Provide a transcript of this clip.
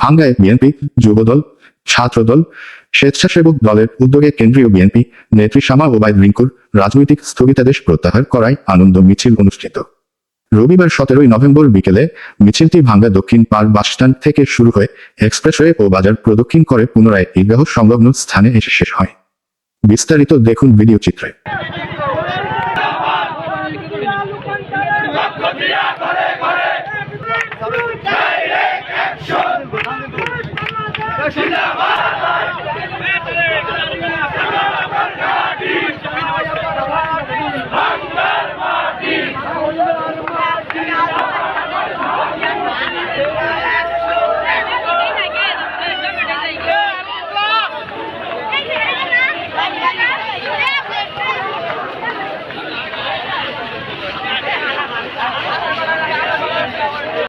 ভাঙ্গায় BNP Jubodal ছাত্রদল স্বেচ্ছাসেবক দলের উদ্যোগে কেন্দ্রীয় বিএনপি নেত্রী শামা ওবায়দ রিঙ্কুর রাজনৈতিক স্থগিতাদেশ প্রত্যাহার করায় আনন্দ মিছিল অনুষ্ঠিত রবিবার সতেরোই নভেম্বর বিকেলে মিছিলটি ভাঙ্গা দক্ষিণ পার বাসস্ট্যান্ড থেকে শুরু হয়ে এক্সপ্রেসওয়ে ও বাজার প্রদক্ষিণ করে পুনরায় ঈদগাহ সংলগ্ন স্থানে এসে শেষ হয় বিস্তারিত দেখুন ভিডিও চিত্রে জিন্দাবাদ